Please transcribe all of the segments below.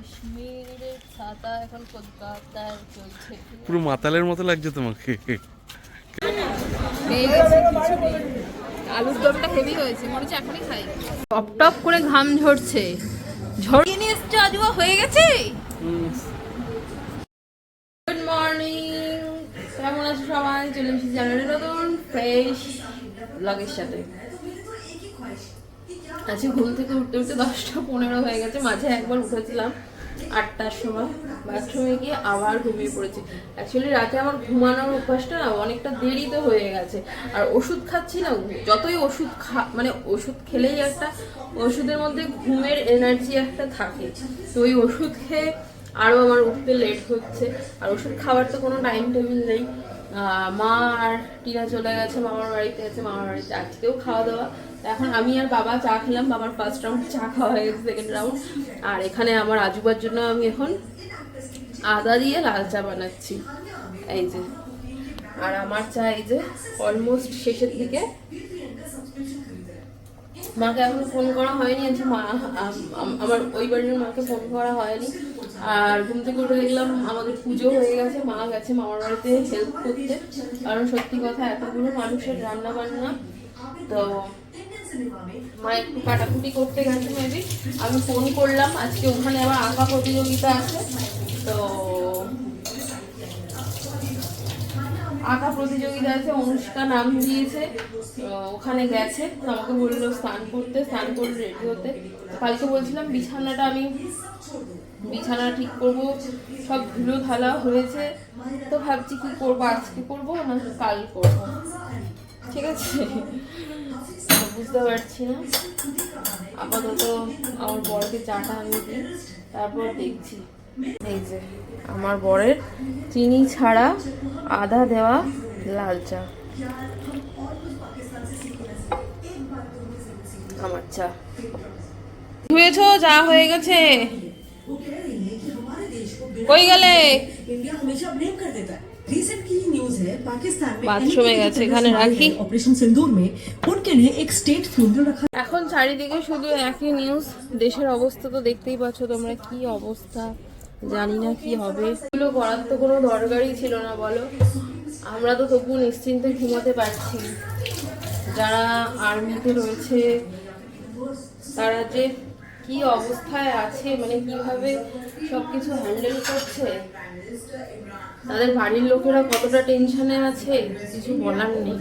কাশ্মীরের ছাতা এখন কলকাতার চলছে। পুরো মাতালের মতো লাগছে তোমাকে। আলুর দমটা হেভি হয়েছে মনে হচ্ছে এখনই খাই। টপ টপ করে ঘাম ঝরছে। ঝরিয়ে নিয়ে এসছে আজুয়া? হয়ে গেছে? গুড মর্নিং কেমন আছো সবাই? চলে এসেছি নতুন ফ্রেশ ব্লগের সাথে। আজকে ঘুম থেকে উঠতে উঠতে দশটা পনেরো হয়ে গেছে মাঝে একবার উঠেছিলাম। আটটার সময় বাথরুমে গিয়ে আবার ঘুমিয়ে পড়েছি। অ্যাকচুয়ালি রাতে আমার ঘুমানোর অভ্যাসটা না অনেকটা দেরিতে হয়ে গেছে। আর ওষুধ খাচ্ছি না, যতই ওষুধ খা মানে ওষুধ খেলেই একটা, ওষুধের মধ্যে ঘুমের এনার্জি একটা থাকে। তো ওই ওষুধ খেয়ে আরও আমার উঠতে লেট হচ্ছে। আর ওষুধ খাওয়ার তো কোনো টাইম টেবিল নেই। মা আর টিনা চলে গেছে, মামার বাড়িতে আছে, মামার বাড়িতে আজকেও খাওয়া দাওয়া। এখন আমি আর বাবা চা খেলাম, বাবার ফার্স্ট রাউন্ড চা খাওয়া হয়ে গেছে সেকেন্ড রাউন্ড আর এখানে আমার আজুবার জন্য আমি এখন আদা দিয়ে লাল চা বানাচ্ছি। এই যে। আর আমার চা এই যে অলমোস্ট শেষের দিকে। মাকে এখন ফোন করা হয়নি আজকে মা, আম- আম- আমার ওই বাড়ির মাকে ফোন করা হয়নি। আর ঘুম থেকে উঠে দেখলাম আমাদের পুজো হয়ে গেছে, মা গেছে মামার বাড়িতে হেল্প করতে। কারণ সত্যি কথা, এতগুলো মানুষের রান্না বান্না তো মা একটু কাটাকুটি করতে গেছে মেবি আমি ফোন করলাম, আজকে ওখানে আবার আঁকা প্রতিযোগিতা আছে। তো আঁকা প্রতিযোগিতা আছে, অনুষ্কা নাম দিয়েছে ওখানে গেছে, আমাকে বলল স্নান করতে, স্নান করে রেডি হতে। কালকে বলছিলাম, বিছানাটা আমি, বিছানা ঠিক করব, সব ধুলো থালা হয়েছে, তো ভাবছি কি করব, আজকে করব না কাল করব? ঠিক আছে? বুঝতে পারছি না। আপাতত আমার বরকে চাটা আমি দিই, তারপর দেখছি। আমার বরের চিনি ছাড়া আধা দেওয়া লাল চা। আমার চা। ধুয়েছ, যা হয়ে গেছে। হয়ে গেলে? বাথরুমে গেছে, এখানে এখন চারিদিকে শুধু একই নিউজ দেশের অবস্থা তো দেখতেই পাচ্ছ তোমরা, কি অবস্থা? জানি না কি হবে। এগুলো করার তো কোনো দরকারই ছিল না বলো। আমরা তো তবু নিশ্চিন্তে ঘুমাতে পারছি। যারা আর্মিতে রয়েছে তারা যে কি অবস্থায় আছে মানে কীভাবে সব কিছু হ্যান্ডেল করছে তাদের বাড়ির লোকেরা কতটা টেনশনে আছে কিছু বলার নেই।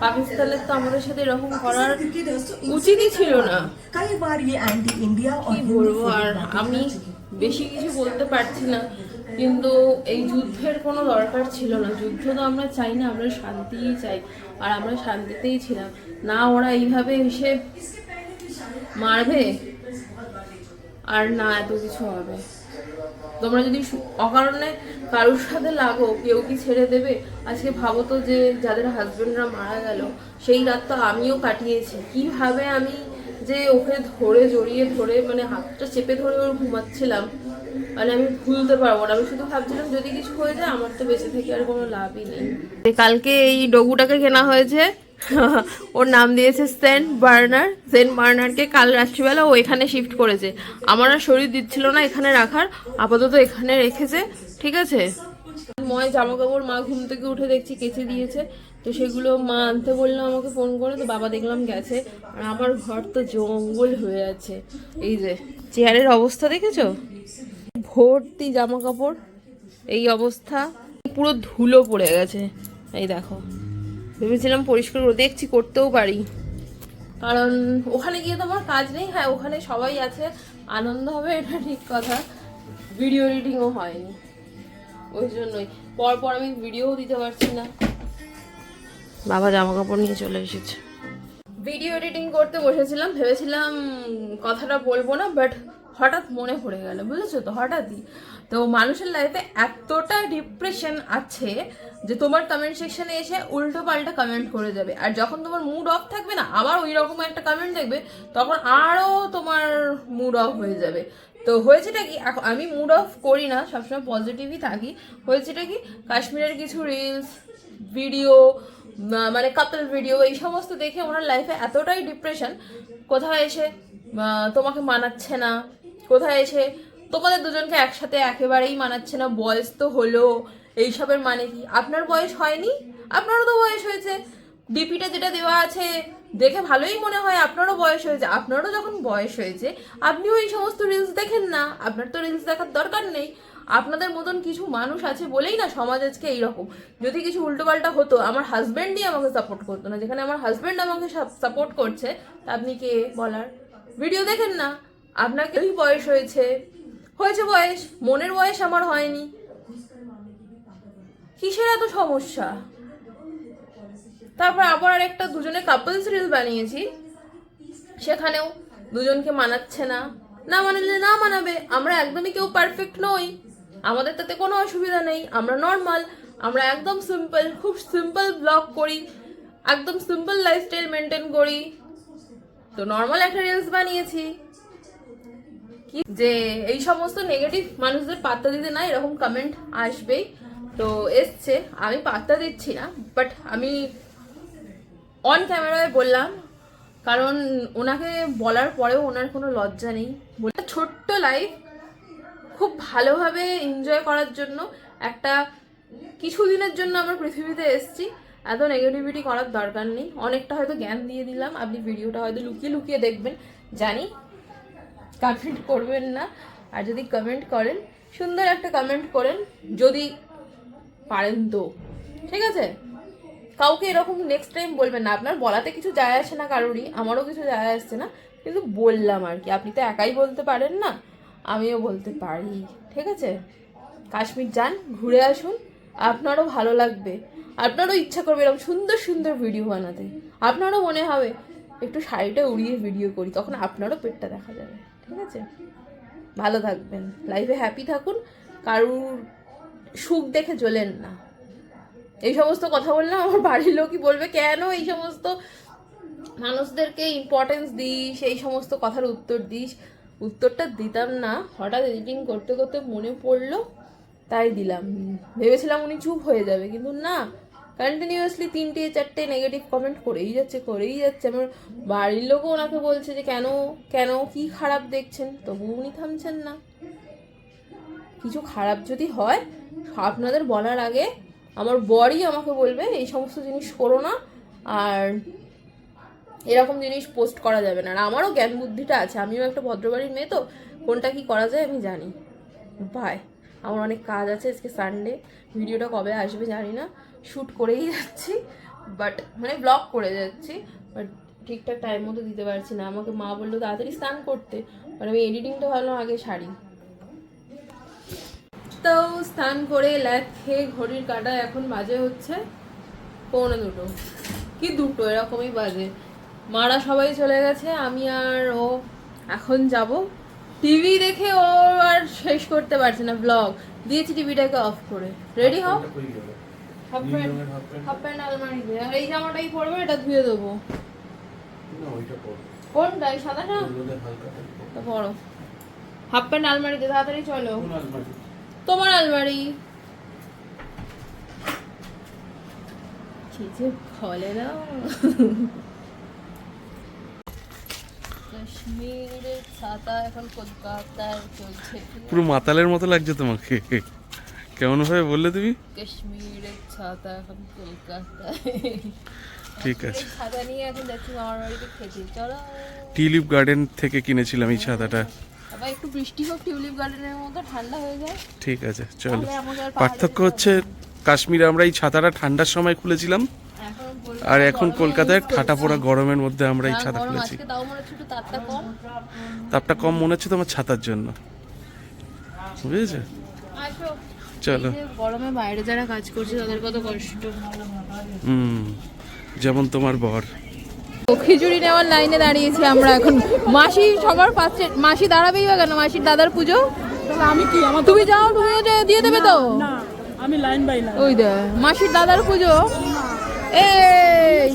পাকিস্তানের তো আমাদের সাথে এরকম করার উচিতই ছিল না। কি বলব আর আমি বেশি কিছু বলতে পারছি না, কিন্তু এই যুদ্ধের কোনো দরকার ছিল না। যুদ্ধ তো আমরা চাই না, আমরা শান্তিই চাই, আর আমরা শান্তিতেই ছিলাম। না, ওরা এইভাবে এসে মারবে, আর না, এত কিছু হবে। তোমরা যদি অকারণে কারোর সাথে লাগো, কেউ কি ছেড়ে দেবে? আজকে ভাবো তো যে, যাদের হাজবেন্ডরা মারা গেল, সেই রাত তো আমিও কাটিয়েছি। কীভাবে আমি যে ওকে ধরে জড়িয়ে ধরে মানে হাতটা চেপে ধরে ওর ঘুমাচ্ছিলাম মানে আমি ভুলতে পারব না। আমি শুধু ভাবছিলাম, যদি কিছু হয়ে যায়, আমার তো বেঁচে থেকে আর কোনো লাভই নেই। কালকে এই ডগুটাকে কেনা হয়েছে, ওর নাম দিয়েছে সেন্ট বার্নার। সেন্ট বার্নারকে কাল রাত্রিবেলা ও এখানে শিফট করেছে। আমার আর শরীর দিচ্ছিল না এখানে রাখার, আপাতত এখানে রেখেছে, ঠিক আছে? ময় জামা কাপড় মা ঘুম থেকে উঠে দেখছি কেচে দিয়েছে। তো সেগুলো মা আনতে বলল আমাকে ফোন করে, তো বাবা দেখলাম গেছে। আর আমার ঘর তো জঙ্গল হয়ে আছে। এই যে, চেয়ারের অবস্থা দেখেছ? ভর্তি জামা কাপড় এই অবস্থা। পুরো ধুলো পড়ে গেছে। এই দেখো, ভেবেছিলাম পরিষ্কার করে, দেখছি করতেও পারি। কারণ ওখানে গিয়ে তো আমার কাজ নেই হ্যাঁ ওখানে সবাই আছে। আনন্দ হবে, এটা ঠিক কথা। ভিডিও এডিটিংও হয়নি। ওই জন্যই। পর পর আমি ভিডিও দিতে পারছি না। বাবা জামা কাপড় নিয়ে চলে এসেছে। ভিডিও এডিটিং করতে বসেছিলাম ভেবেছিলাম কথাটা বলব না বাট হঠাৎ মনে পড়ে গেল বুঝেছ তো হঠাৎই। তো মানুষের লাইফে এতটা ডিপ্রেশন আছে যে তোমার কমেন্ট সেকশনে এসে উল্টো পাল্টা কমেন্ট করে যাবে। আর যখন তোমার মুড অফ থাকবে না আবার ওই রকম একটা কমেন্ট দেখবে তখন আরও তোমার মুড অফ হয়ে যাবে। তো হয়েছেটা কি, এখন আমি মুড অফ করি না, সবসময় পজিটিভই থাকি। হয়েছেটা কি, কাশ্মীরের কিছু রিলস ভিডিও মানে কাপল ভিডিও এই সমস্ত দেখে ওনার লাইফে এতটাই ডিপ্রেশন কোথায় এসে তোমাকে মানাচ্ছে না? কোথায় এসে, তোমাদের দুজনকে একসাথে একেবারেই মানাচ্ছে না? বয়স তো হলো, এইসবের মানে কি? আপনার বয়স হয়নি? আপনারও তো বয়স হয়েছে। ডিপিটা যেটা দেওয়া আছে, দেখে ভালোই মনে হয় আপনারও বয়স হয়েছে। আপনারও যখন বয়স হয়েছে, আপনিও এই সমস্ত রিলস দেখেন না। আপনার তো রিলস দেখার দরকার নেই। আপনাদের মতন কিছু মানুষ আছে বলেই না সমাজ আজকে এইরকম। যদি কিছু উল্টোপাল্টা হতো, আমার হাজব্যান্ডই আমাকে সাপোর্ট করতো না। যেখানে আমার হাজব্যান্ড আমাকে সাপোর্ট করছে, তা আপনি কে বলার? ভিডিও দেখেন না। আপনাকে ওই বয়স হয়েছে? হয়েছে বয়স, মনের বয়স আমার হয়নি। কিসের এত সমস্যা? তারপর আবার আর একটা দুজনে কাপলস রিল বানিয়েছি। সেখানেও দুজনকে মানাচ্ছে না। না মানালে না মানাবে। আমরা একদমই কেউ পারফেক্ট নই। আমাদের তাতে কোনো অসুবিধা নেই। আমরা নর্মাল আমরা একদম সিম্পল খুব সিম্পল ব্লগ করি। একদম সিম্পল লাইফস্টাইল মেনটেন করি। তো নর্মাল একটা রিলস বানিয়েছি। কি যে এই সমস্ত নেগেটিভ মানুষদের পাত্তা দিতে না এরকম কমেন্ট আসবেই। তো এসছে। আমি পাত্তা দিচ্ছি না বাট আমি অন ক্যামেরায় বললাম, কারণ ওনাকে বলার পরেও ওনার কোনো লজ্জা নেই। ছোট্ট লাইফ খুব ভালোভাবে এনজয় করার জন্য একটা কিছু দিনের জন্য আমরা পৃথিবীতে এসেছি। এত নেগেটিভিটি করার দরকার নেই। অনেকটা হয়তো জ্ঞান দিয়ে দিলাম। আপনি ভিডিওটা হয়তো লুকিয়ে লুকিয়ে দেখবেন। জানি কমেন্ট করবেন না। আর যদি কমেন্ট করেন, সুন্দর একটা কমেন্ট করেন। যদি পারেন তো। ঠিক আছে? কাউকে এরকম নেক্সট টাইম বলবেন না। আপনার বলাতে কিছু যায় আসে না কারোরই, আমারও কিছু যায় আসছে না। কিন্তু বললাম আর কি, আপনি তো একাই বলতে পারেন না, আমিও বলতে পারি। ঠিক আছে? কাশ্মীর যান, ঘুরে আসুন, আপনারও ভালো লাগবে। আপনারও ইচ্ছা করবে এরকম সুন্দর সুন্দর ভিডিও বানাতে। আপনারও মনে হবে, একটু শাড়িটা উড়িয়ে ভিডিও করি, তখন আপনারও পেটটা দেখা যাবে। ঠিক আছে? ভালো থাকবেন। লাইফে হ্যাপি থাকুন, কারুর সুখ দেখে জ্বলেন না। এই সমস্ত কথা বললাম আমার বাড়ির লোকই বলবে, কেন এই সমস্ত মানুষদেরকে ইম্পর্টেন্স দিস, এই সমস্ত কথার উত্তর দিস? উত্তরটা দিতাম না, হঠাৎ এডিটিং করতে করতে মনে পড়ল, তাই দিলাম। ভেবেছিলাম উনি চুপ হয়ে যাবে, কিন্তু না কন্টিনিউয়াসলি তিনটে, চারটে নেগেটিভ কমেন্ট করেই যাচ্ছে করেই যাচ্ছে। আমার বাড়ির লোকও ওনাকে বলছে যে, কেন কেন, কি খারাপ দেখছেন? তবু উনি থামছেন না। কিছু খারাপ যদি হয়, আপনাদের বলার আগে আমার বরই আমাকে বলবে, এই সমস্ত জিনিস করো না, আর এরকম জিনিস পোস্ট করা যাবে না। আর আমারও জ্ঞান বুদ্ধিটা আছে, আমিও একটা ভদ্রবাড়ির মেয়ে তো, কোনটা কি করা যায় আমি জানি। বাই আমার অনেক কাজ আছে আজকে সানডে ভিডিওটা কবে আসবে জানি না শ্যুট করেই যাচ্ছি বাট মানে ব্লগ করে যাচ্ছি বাট ঠিকঠাক টাইম মতো দিতে পারছি না। আমাকে মা বলল, তাড়াতাড়ি স্নান করতে। মানে আমি এডিটিংটা ভাবলাম আগে সারি। তো স্নান করে ল্যাদ খেয়ে ঘড়ির কাটা এখন বাজে হচ্ছে পৌনে দুটো। কি দুটো? এরকমই বাজে। মারা সবাই চলে গেছে আমি আর ও এখন যাব। টিভি দেখে ও আর শেষ করতে পারছে না ব্লগ দিয়েছি টিভিটাকে অফ করে। রেডি হও? হাফ প্যান্ট আলমারিতে আর এই জামাটাই পরবে এটা ধুয়ে দেবো। কোনটা? সাদাটা? পরো। হাফ প্যান্ট আলমারিতে তাড়াতাড়ি চলো। তোমার আলমারি। যে ফলে না? কাশ্মীরের ছাতা এখন চলছে। পুরো মাতালের মতো লাগছে তোমাকে। কেমন ভাবে বললে তুমি? কাশ্মীরের ছাতা এখন কলকাতায়। ঠিক আছে। ছাতা নিয়ে এখন যাচ্ছি মামার বাড়িতে খেতে। চলো। টিউলিপ গার্ডেন থেকে কিনেছিলাম এই ছাতাটা। একটু বৃষ্টি হোক টিউলিপ গার্ডেনের মতো ঠান্ডা হয়ে যায়। ঠিক আছে চলো। পার্থক্য হচ্ছে কাশ্মীরে আমরা এই ছাতাটা ঠান্ডার সময় খুলেছিলাম। আর এখন কলকাতায় ঠাটা পোড়া গরমের মধ্যে আমরা এই ছাতা খুলেছি। তাপটা কম। মনে হচ্ছে তোমার ছাতার জন্য। বুঝেছ? চলো। গরমে বাইরে যারা কাজ করছে তাদের কত কষ্ট। হুম যেমন তোমার বর। খিচুড়ি নেওয়ার লাইনে দাঁড়িয়েছি আমরা এখন। মাসি সবার পাশে মাসি দাঁড়াবেই বা কেন? মাসির দাদার পুজো? আমি কি? আমার তুমি যাও তুমি দিয়ে দেবে তো। আমি লাইন বাই লাইন। ওই দে মাসির দাদার পুজো। এই!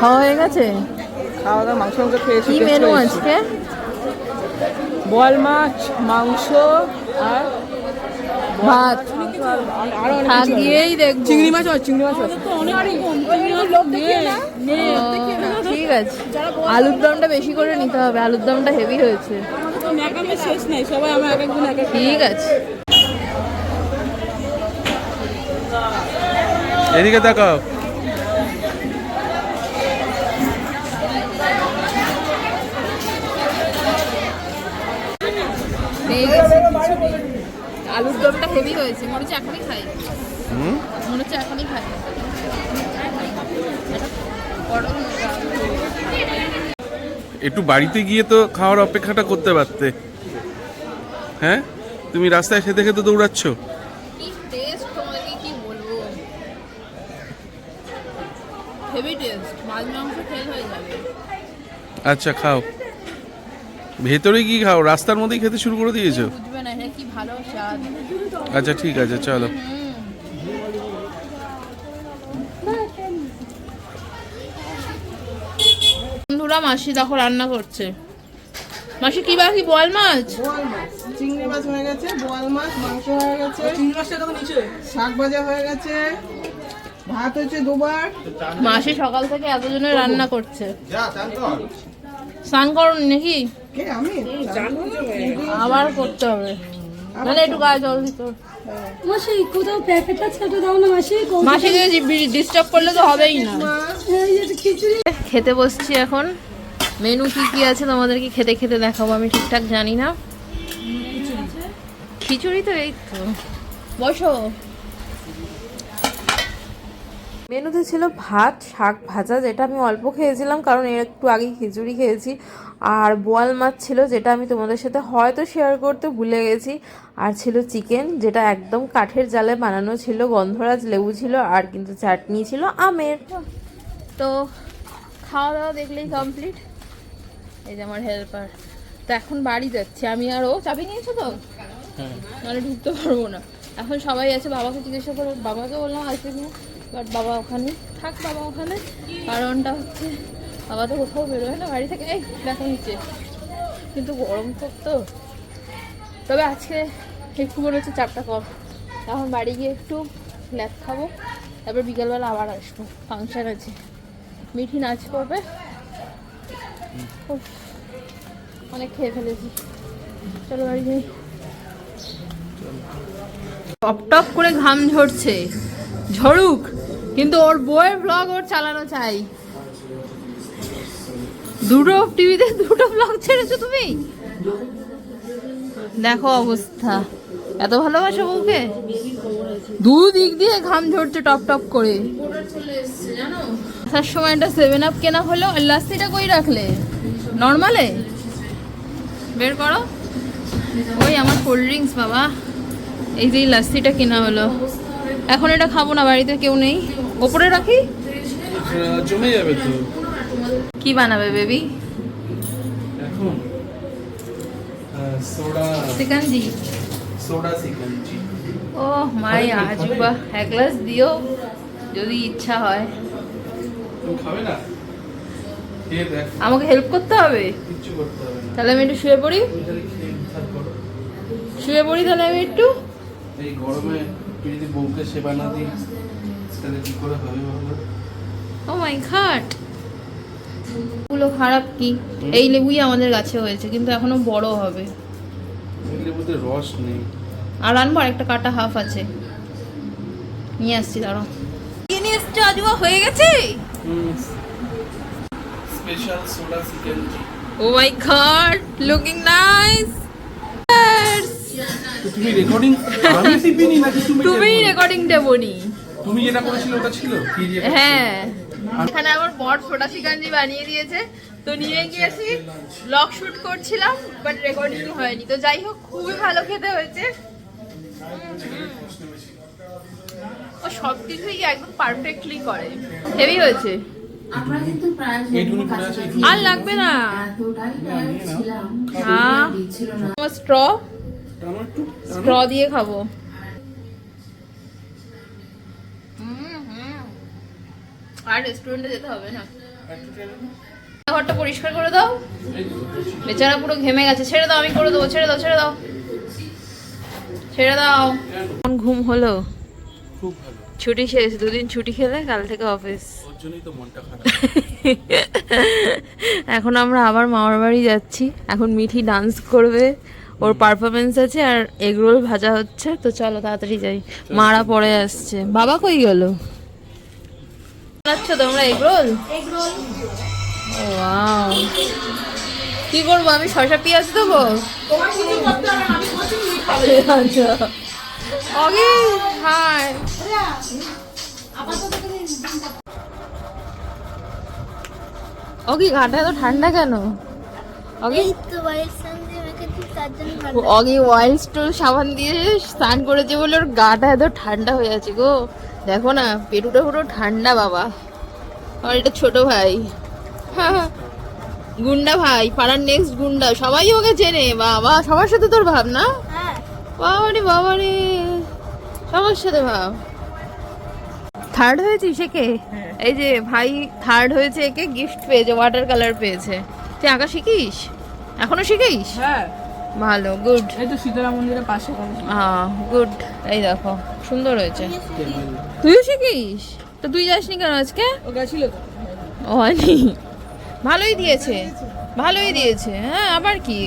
খাওয়া হয়ে গেছে? খাওয়া দাওয়া মাংস মাংস খেয়েছি কি মেনু আজকে? বল মাছ মাংস আর ভাত। থাক গিয়েই দেখব চিংড়ি মাছ হয় চিংড়ি মাছ ঠিক আছে। আলুর দমটা বেশি করে নিতে হবে আলুর দমটা হেভি হয়েছে। তো ম্যাকামে শেষ নেই সবাই আমরা এক একজন এক এক ঠিক আছে। এদিকে তাকাও। পেয়ে গেছি খিচুড়ি। আলুর দমটা হেভি হয়েছে মনে হচ্ছে এখনই খাই। মনে হচ্ছে এখনই খাই। একটু বাড়িতে গিয়ে তো খাওয়ার অপেক্ষাটা করতে পারতে। হ্যাঁ? তুমি রাস্তায় খেতে খেতে দৌড়াচ্ছ? আচ্ছা খাও। ভেতরে কি খাও। রাস্তার মধ্যেই খেতে শুরু করে দিয়েছ। ভালো স্বাদ। আচ্ছা ঠিক আছে চলো। বন্ধুরা মাসি দেখো রান্না করছে। মাসি কি বাকি বল মাছ? বোয়াল মাছ। চিংড়ি মাছ হয়ে গেছে বোয়াল মাছ মাংস হয়ে গেছে। চিংড়ি মাছটা তো নিচে। শাক ভাজা হয়ে গেছে। ভাত হচ্ছে দুবার। মাসি সকাল থেকে এতজনের রান্না করছে। স্নান করুন নাকি? আবার করতে হবে। মানে একটু গায়ে জল দিত মাসি কোথাও প্যাকেট আছে দাও না মাসি মাসিকে ডিস্টার্ব করলে তো হবেই না। খেতে বসছি এখন। মেনু কি কি আছে তোমাদেরকে খেতে খেতে দেখাবো আমি ঠিকঠাক জানি না। খিচুড়ি তো এই তো। বসো। মেনুতে ছিল ভাত শাক ভাজা যেটা আমি অল্প খেয়েছিলাম কারণ এর একটু আগেই খিচুড়ি খেয়েছি। আর বোয়াল মাছ ছিল যেটা আমি তোমাদের সাথে হয়তো শেয়ার করতে ভুলে গেছি। আর ছিল চিকেন যেটা একদম কাঠের জালে বানানো ছিল গন্ধরাজ লেবু ছিল আর কিন্তু চাটনি ছিল আমের। তো খাওয়া দাওয়া দেখলেই কমপ্লিট এই যে আমার হেল্পার তো এখন বাড়ি যাচ্ছে। আমি আর ও চাবি নিয়েছো তো? মানে ঢুকতে পারব না। এখন সবাই আছে, বাবাকে জিজ্ঞাসা করে। বাবাকে বললাম আসবে কিনা বাট বাবা ওখানে থাক, বাবা ওখানে। কারণটা হচ্ছে, বাবা তো কোথাও বেরোয় না, বাড়ি থেকে, এই দেখো নিচে। কিন্তু গরম খুব তো। তবে আজকে একটু মনে হচ্ছে চাপটা কম। এখন বাড়ি গিয়ে একটু ল্যাপ খাব, তারপর বিকেলবেলা আবার আসব। ফাংশন আছে। মিঠি নাচ করবে। অনেক খেয়ে ফেলেছি। চলো বাড়ি যাই। টপ টপ করে ঘাম ঝরছে। ঝরুক, কিন্তু ওর বইয়ের ব্লগ ওর চালানো চাই। দুটো টিভিতে দুটো ব্লগ ছেড়েছো তুমি? দেখো অবস্থা। এত ভালোবাসো বউকে? দু দিক দিয়ে ঘাম ঝরছে টপ টপ করে। আসার সময় একটা সেভেন আপ কেনা হলো, আর লাস্তিটা কই রাখলে? নর্মালে? বের করো। ওই আমার কোল্ড ড্রিঙ্কস বাবা। এই যে এই লাস্তিটা কেনা হলো। এখন এটা খাব না বাড়িতে কেউ নেই। ওপরে রাখি? জমে যাবে তো। কি বানাবে বেবি? এখন সোডা চিকেনজি। সোডা সিকাঞ্জি ও মাই আজুবা এক গ্লাস দিও যদি ইচ্ছা হয়। খাবে না? আমাকে হেল্প করতে হবে? তাহলে আমি একটু শুয়ে পড়ি। শুয়ে পড়ি তাহলে আমি একটু? এই গরমে তুই যদি বউকে সেবা না দিই তাহলে কি করে হবে বলো? ও মাই ঘাটগুলো খারাপ কি? এই লেবুই আমাদের গাছে হয়েছে কিন্তু এখনও বড় হবে। এগুলোর মধ্যে রস নেই। আর আনব একটা কাটা হাফ আছে। নিয়ে আসছি দাঁড়াও। কি নিয়ে এসছো আজুয়া হয়ে গেছে? Special soda shikanji oh my god looking nice তুমি রেকর্ডিং আমি টিপিনি নাকি তুমি তুমি রেকর্ডিংটা বনি তুমি যেটা করেছিলে ওটা ছিল? কি হ্যাঁ। এখানে আমার বট ফোটা চিকানজি বানিয়ে দিয়েছে। তো নিয়ে গিয়েছি। ব্লগ শুট করছিলাম বাট রেকর্ডিং হয়নি। তো যাই হোক খুবই ভালো খেতে হয়েছে। ও সব কিছুই একদম পারফেক্টলি করে। হেভি হয়েছে। আর লাগবে না। হ্যাঁ। স্ট্র স্ট্র দিয়ে খাব। আর রেস্টুরেন্টে যেতে হবে না। ঘরটা পরিষ্কার করে দাও। বেচারা পুরো ঘেমে গেছে। ছেড়ে দাও আমি করে দেবো। ছেড়ে দাও ছেড়ে দাও। ছেড়ে দাও। কোন ঘুম হলো? খুব ভালো। ছুটি শেষ দুদিন ছুটি খেলে কাল থেকে অফিস ওর জন্যই তো মনটা খারাপ। এখন আমরা আবার মামার বাড়ি যাচ্ছি। এখন মিঠি ডান্স করবে। ওর পারফরমেন্স আছে আর এগরোল ভাজা হচ্ছে তো চলো তাড়াতাড়ি যাই। মারা পড়ে আসছে। বাবা কই গেল? বানাচ্ছ তোমরা এগরোল ওয়াও কি করব আমি শসা পেঁয়াজ দেবো? আচ্ছা। অগি হাই অগি ঘাটা এত ঠান্ডা কেন? অগি? অগি ওয়াইল্ড স্টোর সাবান দিয়ে স্নান করেছে বলে ওর গাটা এত ঠান্ডা হয়ে আছে গো। দেখো না পেটুটা পুরো ঠান্ডা বাবা। আর এটা ছোট ভাই। হ্যাঁ, গুন্ডা ভাই পাড়ার নেক্সট গুন্ডা। সবাই ওকে চেনে। বাবা সবার সাথে তোর ভাব না? হ্যাঁ। বাবারে বাবারে। সবার সাথে ভাব। থার্ড হয়েছিস একে? এই যে ভাই থার্ড হয়েছে একে গিফট পেয়েছে ওয়াটার কালার পেয়েছে। তুই আঁকা শিখিস? এখনও শিখিস? হ্যাঁ। ভালো গুড এই তো শীতলা মন্দিরের পাশে করেছি গুড এই দেখো সুন্দর হয়েছে। তুইও শিখিস তো তুই যাসনি কেন আজকে? ও গেছিল ও হয়নি। ভালোই দিয়েছে ভালোই দিয়েছে। হ্যাঁ আবার কি?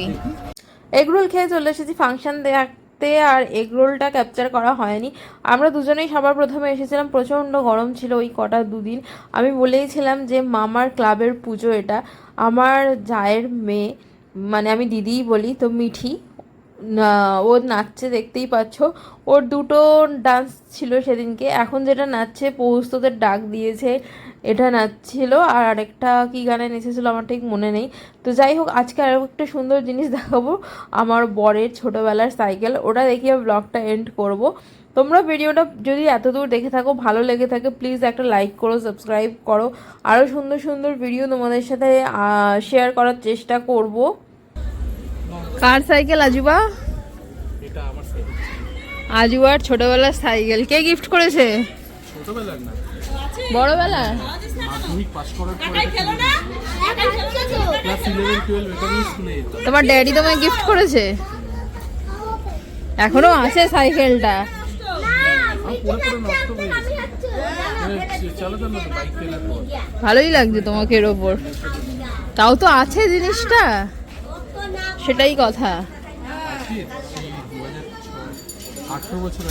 এগরোল খেয়ে চলে এসেছি ফাংশন দেখতে আর এগরোলটা ক্যাপচার করা হয়নি। আমরা দুজনেই সবার প্রথমে এসেছিলাম প্রচণ্ড গরম ছিল ওই কটা দুদিন। আমি বলেইছিলাম যে মামার ক্লাবের পুজো এটা। আমার জায়ের মেয়ে মানে আমি দিদিই বলি, তো মিঠি ও নাচছে দেখতেই পাচ্ছ। ওর দুটো ডান্স ছিল সেদিনকে, এখন যেটা নাচছে পৌস্তদের ডাক দিয়েছে, এটা নাচছিল, আর আরেকটা কি গানে নেচেছিল আমার ঠিক মনে নেই। তো যাই হোক, আজকে আরও একটা সুন্দর জিনিস দেখাবো, আমার বরের ছোটোবেলার সাইকেল ওটা দেখিয়ে ব্লগটা এন্ড করব। তোমরা ভিডিওটা যদি এতদূর দেখে থাকো, ভালো লেগে থাকে প্লিজ একটা লাইক করো সাবস্ক্রাইব করো। আরও সুন্দর সুন্দর ভিডিও তোমাদের সাথে শেয়ার করার চেষ্টা করব। কার সাইকেল আজুবা? এটা আমার সাথে আজুবার ছোটবেলার সাইকেল। কে গিফট করেছে? ছোটবেলার না। বড়বেলা মাধ্যমিক পাস করার পর ক্লাস ইলেভেন টুয়েলভ এটা নিয়ে স্কুলে তোমার ড্যাডি তোমায় গিফট করেছে? এখনও আছে সাইকেলটা? হয়ে পর। ভালোই লাগছে তোমাকে এর ওপর। তাও তো আছে জিনিসটা। সেটাই কথা। আঠেরো বছর